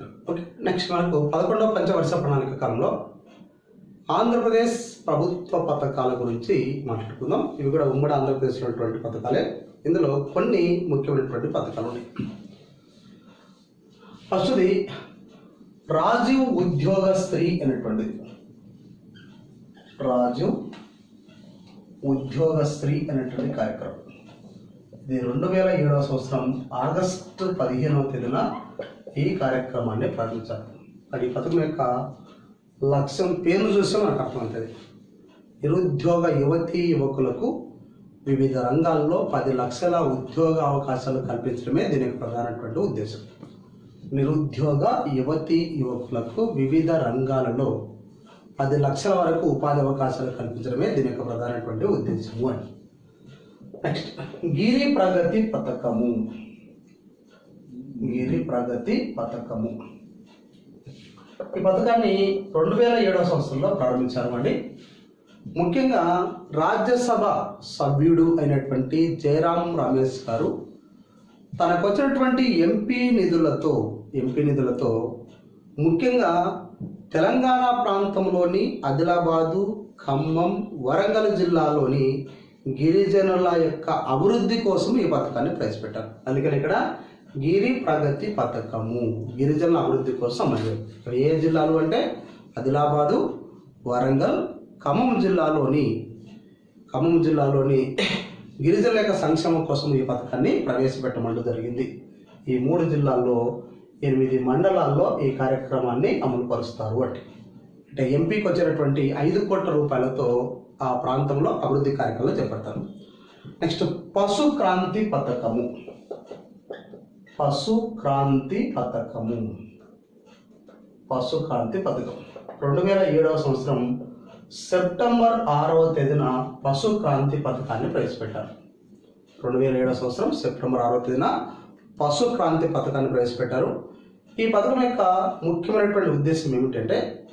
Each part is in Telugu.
ఓకే నెక్స్ట్ మనకు పదకొండవ పంచవర్ష ప్రణాళిక కాలంలో ఆంధ్రప్రదేశ్ ప్రభుత్వ పథకాల గురించి మాట్లాడుకుందాం. ఇవి కూడా ఉమ్మడి ఆంధ్రప్రదేశ్లో ఉన్నటువంటి పథకాలే. ఇందులో కొన్ని ముఖ్యమైనటువంటి పథకాలు ఉన్నాయి. ఫస్ట్ది రాజీవ్ ఉద్యోగ స్త్రీ అనేటువంటిది. రాజీవ్ ఉద్యోగ స్త్రీ అనేటువంటి కార్యక్రమం. ఇది రెండు వేల ఏడవ సంవత్సరం ఆగస్టు పదిహేనవ తేదీన ఈ కార్యక్రమాన్ని ప్రారంభించారు మరి ఈ పథకం యొక్క లక్ష్యం పేరు చూస్తే మనకు అర్థమవుతుంది. నిరుద్యోగ యువతీ యువకులకు వివిధ రంగాల్లో పది లక్షల ఉద్యోగ అవకాశాలు కల్పించడమే దీని యొక్క ప్రధానటువంటి ఉద్దేశం. నిరుద్యోగ యువతీ యువకులకు వివిధ రంగాలలో పది లక్షల వరకు ఉపాధి అవకాశాలు కల్పించడమే దీని యొక్క ప్రధానటువంటి ఉద్దేశము అని. నెక్స్ట్ గిరి ప్రగతి పథకము. గిరి ప్రగతి పథకము? ఈ పథకాన్ని రెండు వేల ఏడవ సంవత్సరంలో ప్రారంభించారు అండి. ముఖ్యంగా రాజ్యసభ సభ్యుడు అయినటువంటి జయరాం రమేష్ గారు తనకు వచ్చినటువంటి ఎంపీ నిధులతో ఎంపీ నిధులతో ముఖ్యంగా తెలంగాణ ప్రాంతంలోని ఆదిలాబాదు ఖమ్మం వరంగల్ జిల్లాలోని గిరిజనుల యొక్క అభివృద్ధి కోసం ఈ పథకాన్ని ప్రవేశపెట్టారు. అందుకని ఇక్కడ గిరి ప్రగతి పథకము. గిరిజనుల అభివృద్ధి కోసం అది ఇక్కడ ఏ జిల్లాలు అంటే? ఆదిలాబాదు వరంగల్ ఖమ్మం జిల్లాలోని ఖమ్మం జిల్లాలోని గిరిజనుల యొక్క సంక్షేమం కోసం ఈ పథకాన్ని ప్రవేశపెట్టమంటూ జరిగింది. ఈ మూడు జిల్లాల్లో ఎనిమిది మండలాల్లో ఈ కార్యక్రమాన్ని అమలు పరుస్తారు అంటే. అంటే ఎంపీకి వచ్చినటువంటి ఐదు కోట్ల రూపాయలతో ఆ ప్రాంతంలో అభివృద్ధి కార్యక్రమాలు చేపడతారు. నెక్స్ట్ పశు క్రాంతి పథకము. పశు క్రాంతి పథకము. పశు క్రాంతి పథకం. రెండు వేల ఏడవ సంవత్సరం సెప్టెంబర్ ఆరవ తేదీన పశు క్రాంతి పథకాన్ని ప్రవేశపెట్టారు. రెండు వేల ఏడవ సంవత్సరం సెప్టెంబర్ ఆరవ తేదీన పశు క్రాంతి పథకాన్ని ప్రవేశపెట్టారు. ఈ పథకం యొక్క ముఖ్యమైనటువంటి ఉద్దేశం ఏమిటంటే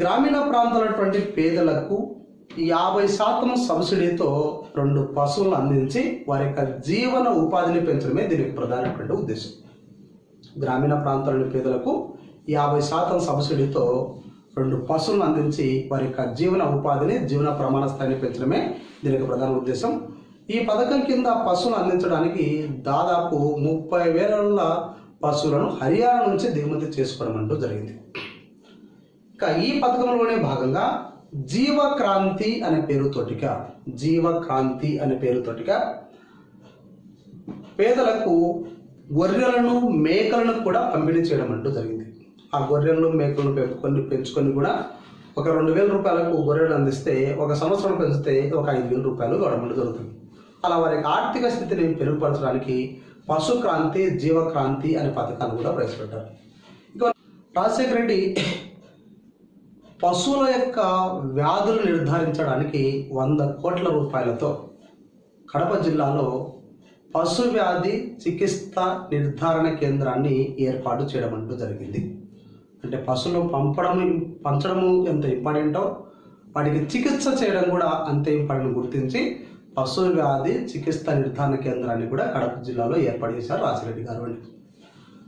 గ్రామీణ ప్రాంతాలటువంటి పేదలకు యాభై శాతం సబ్సిడీతో రెండు పశువులను అందించి వారి యొక్క జీవన ఉపాధిని పెంచడమే దీనికి ప్రధానమైనటువంటి ఉద్దేశం. గ్రామీణ ప్రాంతాలోని పేదలకు యాభై శాతం సబ్సిడీతో రెండు పశువులను అందించి వారి యొక్క జీవన ఉపాధిని జీవన ప్రమాణ స్థాయిని పెంచడమే దీనికి ప్రధాన ఉద్దేశం. ఈ పథకం కింద పశువులను అందించడానికి దాదాపు ముప్పై వేల పశువులను హర్యానా నుంచి దిగుమతి చేసుకోవడం అంటూ జరిగింది. ఇక ఈ పథకంలోనే భాగంగా జీవక్రాంతి అనే పేరుతోటిగా జీవక్రాంతి అనే పేరుతోటిగా పేదలకు గొర్రెలను మేకలను కూడా పంపిణీ చేయడం అంటూ జరిగింది. ఆ గొర్రెలను మేకలను పెంపుకొని పెంచుకొని కూడా ఒక రెండు వేల రూపాయలకు గొర్రెలు అందిస్తే ఒక సంవత్సరం పెంచితే ఒక ఐదు వేల రూపాయలు గవర్నమెంట్ జరుగుతుంది. అలా వారి యొక్క ఆర్థిక స్థితిని మెరుగుపరచడానికి పశుక్రాంతి జీవక్రాంతి అనే పథకాన్ని కూడా ప్రవేశపెట్టారు. ఇక రాజశేఖర రెడ్డి పశువుల యొక్క వ్యాధులు నిర్ధారించడానికి వంద కోట్ల రూపాయలతో కడప జిల్లాలో పశు వ్యాధి చికిత్స నిర్ధారణ కేంద్రాన్ని ఏర్పాటు చేయడం అంటూ జరిగింది. అంటే పశువులు పంపడం పంచడము ఎంత ఇంపార్టెంటో వాటికి చికిత్స చేయడం కూడా అంతే ఇంపార్టెంట్ గుర్తించి పశు వ్యాధి చికిత్స నిర్ధారణ కేంద్రాన్ని కూడా కడప జిల్లాలో ఏర్పాటు చేశారు రాసిరెడ్డి గారు అండి.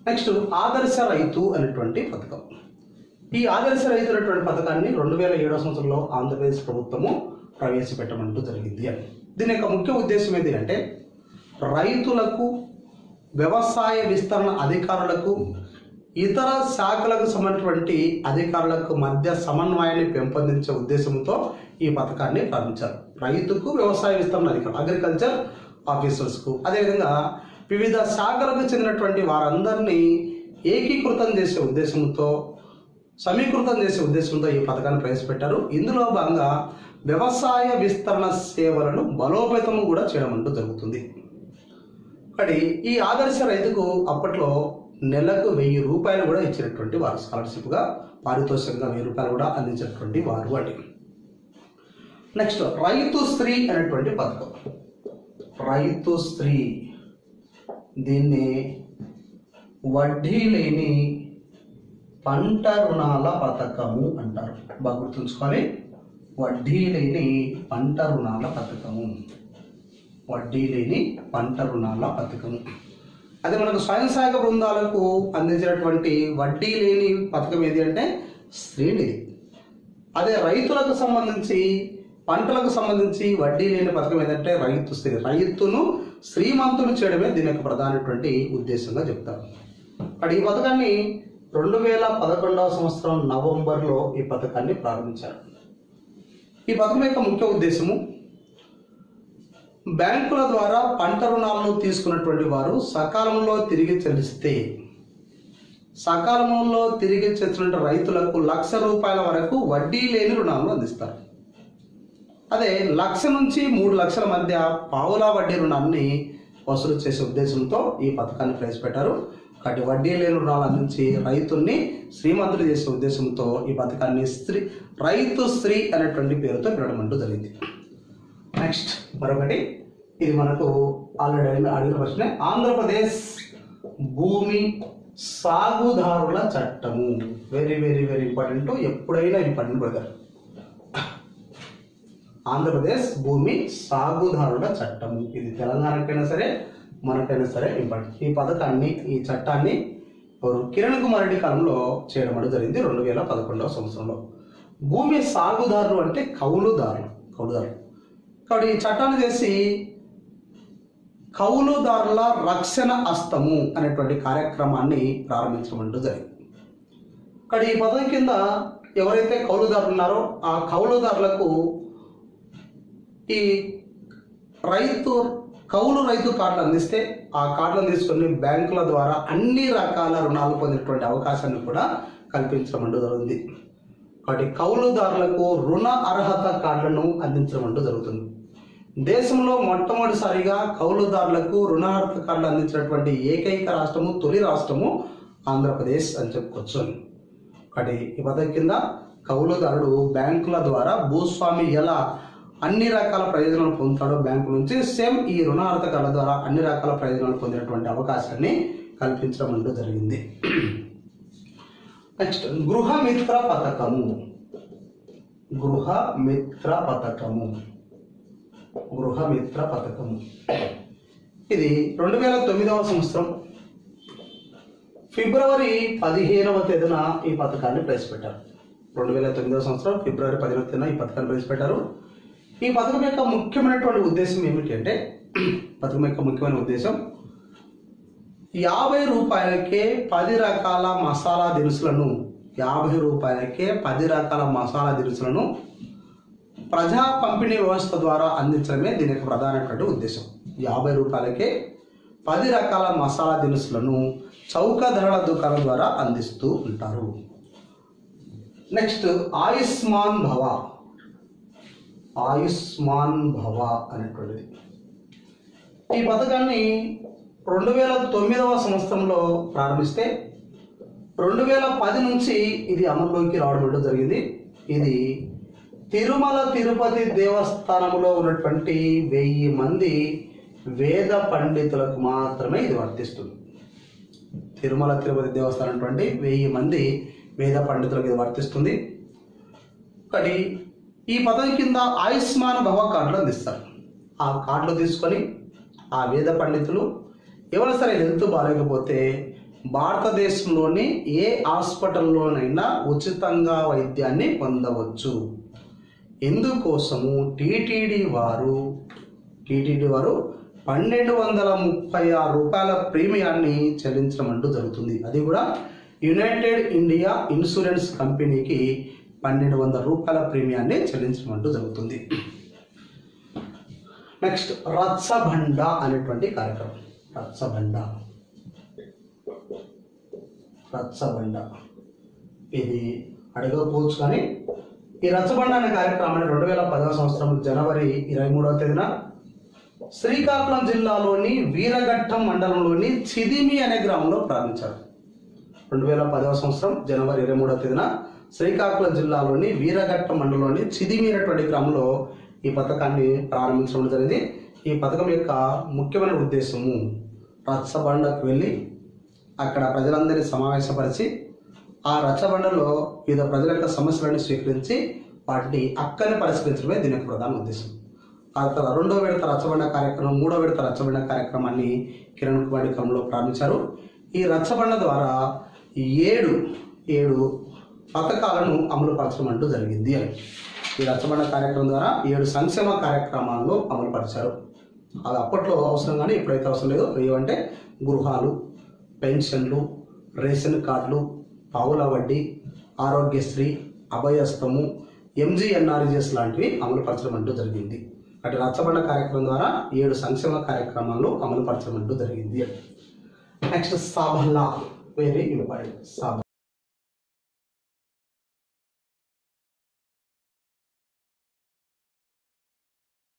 నెక్స్ట్ ఆదర్శ రైతు అనేటువంటి పథకం. ఈ ఆదర్శ రైతులటువంటి పథకాన్ని రెండు వేల ఏడవ సంవత్సరంలో ఆంధ్రప్రదేశ్ ప్రభుత్వము ప్రవేశపెట్టమంటూ జరిగింది. అని దీని యొక్క ముఖ్య ఉద్దేశం ఏంటి అంటే రైతులకు వ్యవసాయ విస్తరణ అధికారులకు ఇతర శాఖలకు సంబంధించినటువంటి అధికారులకు మధ్య సమన్వయాన్ని పెంపొందించే ఉద్దేశంతో ఈ పథకాన్ని ప్రారంభించారు. రైతుకు వ్యవసాయ విస్తరణ అధికారులు అగ్రికల్చర్ ఆఫీసర్స్కు. అదేవిధంగా వివిధ శాఖలకు చెందినటువంటి వారందరినీ ఏకీకృతం చేసే ఉద్దేశంతో సమీకృతం చేసే ఉద్దేశంతో ఈ పథకాన్ని ప్రవేశపెట్టారు. ఇందులో భాగంగా వ్యవసాయ విస్తరణ సేవలను బలోపేతం కూడా చేయడం అంటూ జరుగుతుంది. ఒకటి ఈ ఆదర్శ రైతుకు అప్పట్లో నెలకు వెయ్యి రూపాయలు కూడా ఇచ్చినటువంటి వారు స్కాలర్షిప్గా పారితోషికంగా వెయ్యి రూపాయలు కూడా అందించినటువంటి వారు అండి. నెక్స్ట్ రైతు స్త్రీ అనేటువంటి పథకం. రైతు స్త్రీ దీన్ని వడ్డీ లేని పంట రుణాల పథకము అంటారు. బాగా గుర్తుంచుకోవాలి. వడ్డీ లేని పంట రుణాల పథకము. వడ్డీ లేని పంట రుణాల పథకము. అదే మనకు స్వయం సహాయక బృందాలకు అందించినటువంటి వడ్డీ లేని పథకం ఏది అంటే శ్రీనిధి అదే రైతులకు సంబంధించి పంటలకు సంబంధించి వడ్డీ లేని పథకం ఏంటంటే రైతు శ్రీ రైతును శ్రీమంతులు చేయడమే దీని యొక్క ప్రధానటువంటి ఉద్దేశంగా చెప్తారు. అక్కడ ఈ పథకాన్ని రెండు వేల పదకొండవ సంవత్సరం నవంబర్లో ఈ పథకాన్ని ప్రారంభించారు. ఈ పథకం యొక్క ముఖ్య ఉద్దేశము బ్యాంకుల ద్వారా పంట రుణాలను తీసుకున్నటువంటి వారు సకాలంలో తిరిగి చెల్లిస్తే సకాలంలో తిరిగి చెల్లించిన రైతులకు లక్ష రూపాయల వరకు వడ్డీ లేని రుణాలను అందిస్తారు. అదే లక్ష నుంచి మూడు లక్షల మధ్య పావులా వడ్డీ రుణాన్ని వసూలు చేసే ఉద్దేశంతో ఈ పథకాన్ని ప్రవేశపెట్టారు. కాబట్టి వడ్డీ లేని రుణాలు అందించి రైతుల్ని శ్రీమంతులు చేసే ఉద్దేశంతో ఈ పథకాన్ని స్త్రీ రైతు స్త్రీ అనేటువంటి పేరుతో పిలవడం అంటూ జరిగింది. నెక్స్ట్ మరొకటి. ఇది మనకు ఆల్రెడీ అడిగిన అడిగిన ప్రశ్న. ఆంధ్రప్రదేశ్ భూమి సాగుదారుల చట్టము. వెరీ వెరీ వెరీ ఇంపార్టెంట్ ఎప్పుడైనా ఇంపార్టెంట్ బ్రదర్ ఆంధ్రప్రదేశ్ భూమి సాగుదారుల చట్టము. ఇది తెలంగాణకైనా సరే మనకైనా సరే ఇంపార్టెంట్ ఈ పథకాన్ని ఈ చట్టాన్ని ఎవరు కిరణ్ కుమార్ రెడ్డి కాలంలో చేయడం జరిగింది రెండు వేల పదకొండవ సంవత్సరంలో. భూమి సాగుదారులు అంటే కౌలుదారులు కౌలుదారులు. కాబట్టి ఈ చట్టాన్ని చేసి కౌలుదారుల రక్షణ హస్తము అనేటువంటి కార్యక్రమాన్ని ప్రారంభించడం జరిగింది. ఇక్కడ ఈ పదం కింద ఎవరైతే కౌలుదారులు ఉన్నారో ఆ కౌలుదారులకు ఈ రైతు కౌలు రైతు కార్డులు అందిస్తే ఆ కార్డులను తీసుకొని బ్యాంకుల ద్వారా అన్ని రకాల రుణాలు పొందేటువంటి అవకాశాన్ని కూడా కల్పించడం అంటూ జరుగుతుంది. కాబట్టి కౌలుదారులకు రుణ అర్హత కార్డులను అందించడం అంటూ జరుగుతుంది. దేశంలో మొట్టమొదటిసారిగా కౌలుదారులకు రుణ అర్హత కార్డులు అందించినటువంటి ఏకైక రాష్ట్రము తొలి రాష్ట్రము ఆంధ్రప్రదేశ్ అని చెప్పుకోవచ్చు. కాబట్టి ఈ పథకం కింద కౌలుదారుడు బ్యాంకుల ద్వారా భూస్వామి ఎలా అన్ని రకాల ప్రయోజనాలు పొందుతాడో బ్యాంకు నుంచి. సేమ్ ఈ రుణ కార్డుల ద్వారా అన్ని రకాల ప్రయోజనాలు పొందేటువంటి అవకాశాన్ని కల్పించడం అంటూ జరిగింది. నెక్స్ట్ గృహమిత్ర పథకము. గృహమిత్ర పథకము. గృహమిత్ర పథకము. ఇది రెండు వేల తొమ్మిదవ సంవత్సరం. ఫిబ్రవరి పదిహేనవ తేదీన ఈ పథకాన్ని ప్రవేశపెట్టారు. రెండు వేల తొమ్మిదవ సంవత్సరం ఫిబ్రవరి పదిహేనవ తేదీన ఈ పథకాన్ని ప్రవేశపెట్టారు. ఈ పథకం యొక్క ముఖ్యమైనటువంటి ఉద్దేశం ఏమిటి అంటే పథకం యొక్క ముఖ్యమైన ఉద్దేశం యాభై రూపాయలకే పది రకాల మసాలా దినుసులను యాభై రూపాయలకే పది రకాల మసాలా దినుసులను ప్రజా పంపిణీ వ్యవస్థ ద్వారా అందించడమే దీని యొక్క ప్రధానమైనటువంటి ఉద్దేశం. యాభై రూపాయలకే పది రకాల మసాలా దినుసులను చౌక ధరల దుకాణం ద్వారా అందిస్తూ ఉంటారు. నెక్స్ట్ ఆయుష్మాన్ భవ. ఆయుష్మాన్ భవ అనేటువంటిది. ఈ పథకాన్ని రెండు వేల తొమ్మిదవ సంవత్సరంలో ప్రారంభిస్తే రెండు వేల పది నుంచి ఇది అమల్లోకి రావడం జరిగింది. ఇది తిరుమల తిరుపతి దేవస్థానంలో ఉన్నటువంటి వెయ్యి మంది వేద పండితులకు మాత్రమే ఇది వర్తిస్తుంది. తిరుమల తిరుపతి దేవస్థానం అటువంటి వెయ్యి మంది వేద పండితులకు ఇది వర్తిస్తుంది. ఒకటి ఈ పదవి కింద ఆయుష్మాన్ భవ కార్డులు అందిస్తారు. ఆ కార్డులు తీసుకొని ఆ వేద పండితులు ఎవరైనా సరే హెల్త్ బాగాలేకపోతే భారతదేశంలోని ఏ హాస్పిటల్లోనైనా ఉచితంగా వైద్యాన్ని పొందవచ్చు. ఎందుకోసము టీటీడీ వారు టీటీడీ వారు పన్నెండు వందల ముప్పై ఆరు రూపాయల ప్రీమియాన్ని చెల్లించడం అంటూ జరుగుతుంది. అది కూడా యునైటెడ్ ఇండియా ఇన్సూరెన్స్ కంపెనీకి పన్నెండు వందల రూపాయల ప్రీమియాన్ని చెల్లించడం అంటూ జరుగుతుంది. నెక్స్ట్ రత్సభండ అనేటువంటి కార్యక్రమం. రత్సభండ. రత్సభండ. ఇది అడగకపోవచ్చు కానీ ఈ రచ్చబండ అనే కార్యక్రమాన్ని రెండు వేల పదవ సంవత్సరం జనవరి ఇరవై మూడవ తేదీన శ్రీకాకుళం జిల్లాలోని వీరఘట్టం మండలంలోని చిదిమి అనే గ్రామంలో ప్రారంభించారు. రెండు వేల పదవ సంవత్సరం జనవరి ఇరవై మూడవ తేదీన శ్రీకాకుళం జిల్లాలోని వీరఘట్ట మండలంలోని చిదిమీనటువంటి క్రమంలో గ్రామంలో ఈ పథకాన్ని ప్రారంభించడం జరిగింది. ఈ పథకం యొక్క ముఖ్యమైన ఉద్దేశము రచ్చబండకు వెళ్ళి అక్కడ ప్రజలందరినీ సమావేశపరిచి ఆ రచ్చబండలో వివిధ ప్రజల యొక్క సమస్యలను స్వీకరించి వాటిని అక్కని పరిష్కరించడమే దీని యొక్క ప్రధాన ఉద్దేశం. ఆ తర్వాత రెండో విడత రచ్చబండ కార్యక్రమం మూడో విడత రచ్చబండ కార్యక్రమాన్ని కిరణ్ కుమార్ క్రమంలో ప్రారంభించారు. ఈ రచ్చబండ ద్వారా ఏడు ఏడు పథకాలను అమలుపరచడం అంటూ జరిగింది అని. ఈ రచ్చబండ కార్యక్రమం ద్వారా ఏడు సంక్షేమ కార్యక్రమాలను అమలుపరిచారు. అది అప్పట్లో అవసరం కానీ ఎప్పుడైతే అవసరం లేదు ఏవంటే గృహాలు పెన్షన్లు రేషన్ కార్డులు పావుల వడ్డీ ఆరోగ్యశ్రీ అభయస్తము ఎంజీఎన్ఆర్జిఎస్ లాంటివి అమలుపరచడం అంటూ జరిగింది. అటు రచ్చబండ కార్యక్రమం ద్వారా ఏడు సంక్షేమ కార్యక్రమాలు అమలుపరచడం అంటూ జరిగింది నెక్స్ట్ సాబల్లా వేరే ఇవ్వబడి సాబ